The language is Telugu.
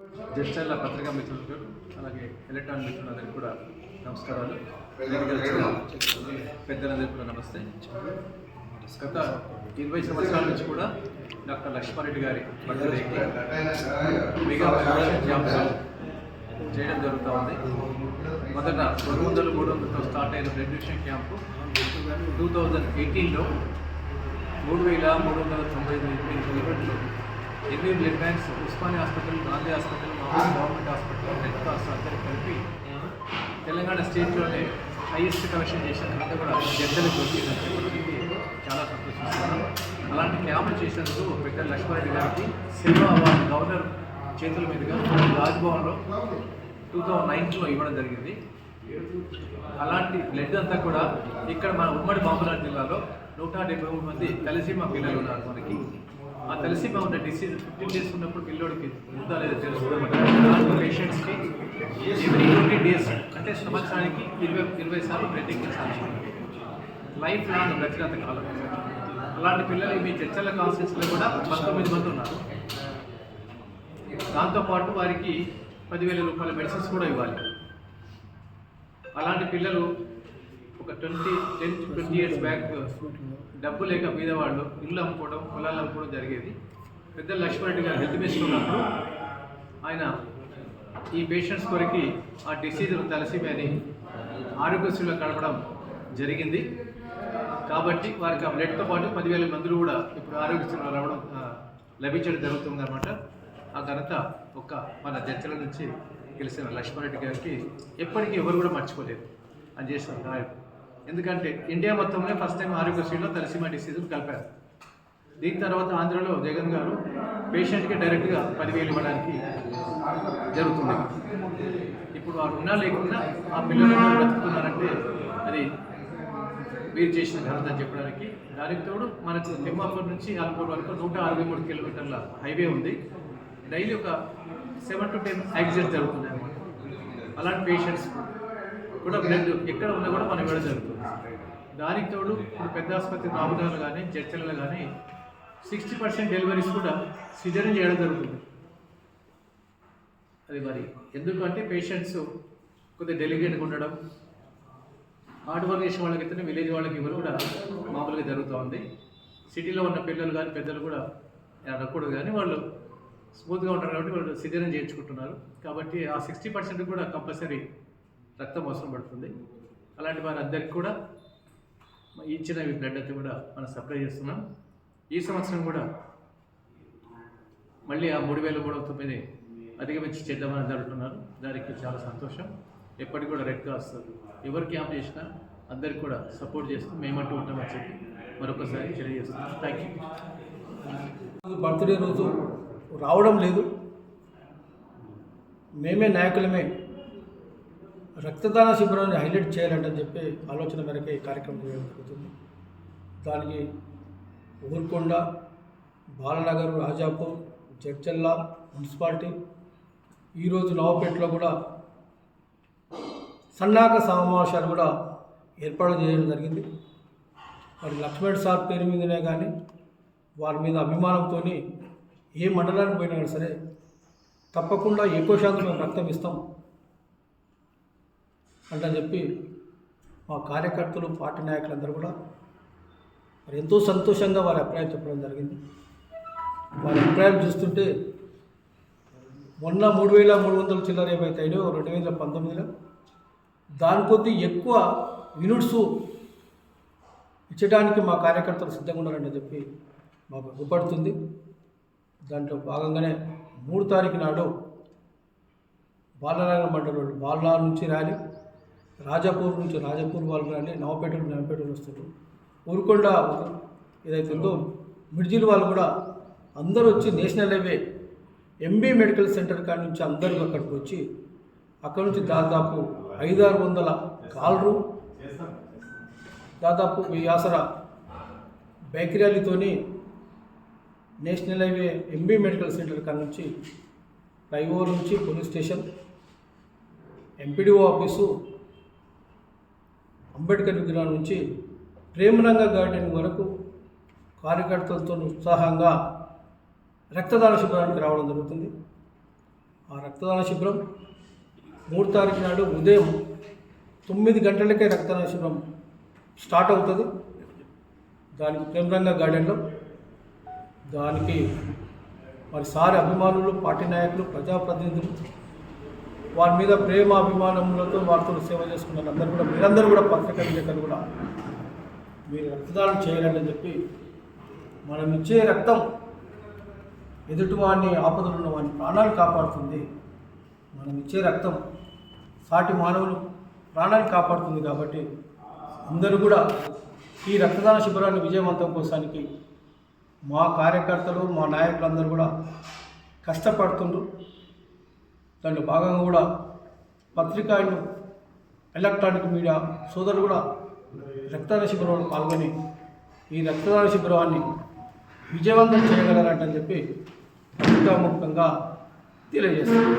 జస్టర్ల పత్రికా మిత్రులకు అలాగే ఎలక్ట్రానిక్ మిత్రులందరికీ కూడా నమస్కారాలు. పెద్దలందరికీ కూడా నమస్తే. గత ఇరవై సంవత్సరాల నుంచి కూడా డాక్టర్ లక్ష్మారెడ్డి గారి బర్త్డేకి మెగా చేయడం జరుగుతూ ఉంది. మొదట రెండు వందలు మూడు వందలతో స్టార్ట్ అయిన blood donation camp two thousand ఎయిటీన్లో మూడు వేల మూడు వందల తొంభై ఎనిమిది ఎన్ని blood banks? Osmani hospital Gandhi hospital government hospital red cross అందరూ కలిపి తెలంగాణ స్టేట్లోనే హైయెస్ట్ కలెక్షన్ చేసిన కూడా జనతలకు వచ్చిందని చెప్పడానికి చాలా సంతోషిస్తున్నాను. అలాంటి క్యాంపులు చేసినందుకు పెద్ద లక్ష్మారెడ్డి గారికి సిల్వా అవార్డు గవర్నర్ చేతుల మీదుగా రాజ్భవన్లో టూ థౌజండ్ నైన్లో ఇవ్వడం జరిగింది. అలాంటి బ్లడ్ అంతా కూడా ఇక్కడ మన ఉమ్మడి బాంబులాడ్ జిల్లాలో నూట డెబ్బై మూడు మంది తలసీమా పిల్లలు ఉన్నారు మనకి. ఆ తలసీమా ఉన్న డిసీజ్ ఫిఫ్టీన్ డేస్ ఉన్నప్పుడు పిల్లోడికి ఉందా లేదా తెలుసుకోవడం పేషెంట్స్కి ఎవ్రీ ట్వంటీ డేస్ అంటే సంవత్సరానికి ఇరవై ఇరవై సార్లు బ్లడ్ ఎక్కించాలి లైఫ్ లాంగ్ బ్రతికంత కాలం. అలాంటి పిల్లలు మీ చర్చల కాన్సెన్స్లో కూడా పంతొమ్మిది మంది ఉన్నారు. దాంతోపాటు వారికి పదివేల రూపాయల మెడిసిన్స్ కూడా ఇవ్వాలి. అలాంటి పిల్లలు ఒక twenty ten twenty years back డబ్బు లేక బీదవాళ్ళు ఇల్లు అమ్ముకోవడం పొలాలు అమ్ముకోవడం జరిగేది. పెద్ద లక్ష్మణరెడ్డి గారు హెల్త్ మినిస్టర్ ఉన్నప్పుడు ఆయన ఈ పేషెంట్స్ కొరికి ఆ డిసీజ్ తలసిమని ఆరోగ్యశ్రీలో కలపడం జరిగింది. కాబట్టి వారికి ఆ బ్లడ్తో పాటు పదివేల మందులు కూడా ఇప్పుడు ఆరోగ్యశ్రీలో రావడం లభించడం జరుగుతుంది అనమాట ఆ ఘనత ఒక మన జడ్జిల నుంచి గెలిచిన లక్ష్మారెడ్డి గారికి ఎప్పటికీ ఎవరు కూడా మర్చిపోలేదు. అని చేసిన ఎందుకంటే ఇండియా మొత్తంలో ఫస్ట్ టైం ఆరోగ్యశ్రీలో తలసీమా డిసీజ్ కలిపారు. దీని తర్వాత ఆంధ్రలో జగన్ గారు పేషెంట్కి డైరెక్ట్గా పదివేలు ఇవ్వడానికి జరుగుతుంది. ఇప్పుడు వారు ఉన్నా లేకున్నా ఆ పిల్లలు బ్రతుకుతున్నారంటే అది మీరు చేసిన ఘనత అని చెప్పడానికి దానికి తోడు మనకు తిమ్మాపూర్ నుంచి ఆల్పూర్ వరకు నూట అరవై మూడు కిలోమీటర్ల హైవే ఉంది. డైలీ ఒక సెవెన్ టు టెన్ యాక్సిడెంట్ జరుగుతున్నాయి అన్నమాట. అలాంటి పేషెంట్స్ కూడా బ్లడ్ ఎక్కడ ఉన్నా కూడా మనం ఇవ్వడం జరుగుతుంది. దానికి తోడు ఇప్పుడు పెద్ద ఆసుపత్రి రామదాలు కానీ చర్చలలో కానీ సిక్స్టీ పర్సెంట్ డెలివరీస్ కూడా సిజరీన్ చేయడం జరుగుతుంది. అది మరి ఎందుకంటే పేషెంట్స్ కొద్దిగా డెలికేట్గా ఉండడం హార్డ్ వర్క్ చేసే వాళ్ళకైతే విలేజ్ వాళ్ళకి ఇవ్వరు కూడా మామూలుగా జరుగుతూ ఉంది. సిటీలో ఉన్న పిల్లలు కానీ పెద్దలు కూడా అనకూడదు కానీ వాళ్ళు స్మూత్గా ఉంటారు కాబట్టి వాళ్ళు సిజరీన్ చేయించుకుంటున్నారు. కాబట్టి ఆ సిక్స్టీ పర్సెంట్ కూడా కంపల్సరీ రక్తం అవసరం పడుతుంది. అలాంటి వారందరికీ కూడా ఇచ్చిన బ్లడ్ అయితే కూడా మనం సప్లై చేస్తున్నాం. ఈ సంవత్సరం కూడా మళ్ళీ ఆ మూడు వేల మూడు వందల తొమ్మిది అధిగమించి చేద్దామని జరుగుతున్నారు దానికి చాలా సంతోషం. ఎప్పటికి కూడా రెడ్ క్రాస్ ఎవరు క్యాంప్ చేసినా అందరికి కూడా సపోర్ట్ చేస్తూ మేమంటూ ఉంటామని చెప్పి మరొకసారి తెలియజేస్తున్నాం. Thank you. బర్త్డే రోజు రావడం లేదు. మేమే నాయకులమే. రక్తదాన శిబిరాన్ని హైలైట్ చేయాలంటని చెప్పి ఆలోచన మేరకు ఈ కార్యక్రమం చేయడం జరుగుతుంది. దానికి ఊరుకొండ బాలనగర్ రాజాపూర్ జడ్చల్ల మున్సిపాలిటీ ఈరోజు నవపేటలో కూడా సన్నాహక సమావేశాలు కూడా ఏర్పాటు చేయడం జరిగింది. మరి లక్ష్మణ్ సార్ పేరు మీదనే కానీ వారి మీద అభిమానంతో ఏ మండలానికి పోయినా సరే తప్పకుండా ఎక్కువ శాతం మేము రక్తం ఇస్తాం. అంటని చెప్పి మా కార్యకర్తలు పార్టీ నాయకులందరూ కూడా మరి ఎంతో సంతోషంగా వారి అభిప్రాయం చెప్పడం జరిగింది. వారి అభిప్రాయం చూస్తుంటే మొన్న మూడు వేల మూడు వందల చిల్లర ఏవైతే అయినాయో రెండు వేల పంతొమ్మిదిలో దాని కొద్దీ ఎక్కువ యూనిట్స్ ఇచ్చడానికి మా కార్యకర్తలు సిద్ధంగా ఉన్నారని చెప్పి మాకు అగ్గుపడుతుంది దాంట్లో భాగంగానే మూడు తారీఖు నాడు బాలనగర్ మండలం బాలనా నుంచి ర్యాలీ రాజాపూర్ నుంచి రాజాపూర్ వాళ్ళు కానీ నవపేట నుండి నవపేట వస్తారు ఊరుకొండ ఏదైతే ఉందో మిడ్జిల్ వాళ్ళు కూడా అందరూ వచ్చి national highway MB medical centre కాడి నుంచి అందరూ అక్కడికి వచ్చి అక్కడ నుంచి దాదాపు ఐదారు వందల కాలరు దాదాపు ఈ ఆసర bike ర్యాలీతోని national highway MB medical centre కాడ నుంచి ఫ్లైఓవర్ నుంచి police station MPDO office Ambedkar విగ్రహం నుంచి ప్రేమరంగ గార్డెన్ వరకు కార్యకర్తలతో ఉత్సాహంగా రక్తదాన శిబిరానికి రావడం జరుగుతుంది. ఆ రక్తదాన శిబిరం మూడు తారీఖు నాడు ఉదయం తొమ్మిది గంటలకే రక్తదాన శిబిరం స్టార్ట్ అవుతుంది. దానికి ప్రేమరంగ గార్డెన్లో దానికి మరి సారి అభిమానులు పార్టీ నాయకులు ప్రజాప్రతినిధులు వారి మీద ప్రేమ అభిమానములతో వారితో సేవ చేసుకున్నారు అందరూ కూడా మీరందరూ కూడా పత్రికా విలేకరులు కూడా మీరు రక్తదానం చేయాలని చెప్పి మనం ఇచ్చే రక్తం ఎదుటివాడిని ఆపదలు ఉన్న వాడిని ప్రాణాలు కాపాడుతుంది. మనం ఇచ్చే రక్తం సాటి మానవులు ప్రాణాన్ని కాపాడుతుంది కాబట్టి అందరూ కూడా ఈ రక్తదాన శిబిరాన్ని విజయవంతం కోసానికి మా కార్యకర్తలు మా నాయకులందరూ కూడా కష్టపడుతుండ్రు. దాంట్లో భాగంగా కూడా పత్రికాయలు అండ్ ఎలక్ట్రానిక్ మీడియా సోదరులు కూడా రక్తదాన శిబిరంలో పాల్గొని ఈ రక్తదాన శిబిరాన్ని విజయవంతం చేయగలరంటని చెప్పి పత్రికాముఖంగా తెలియజేస్తాను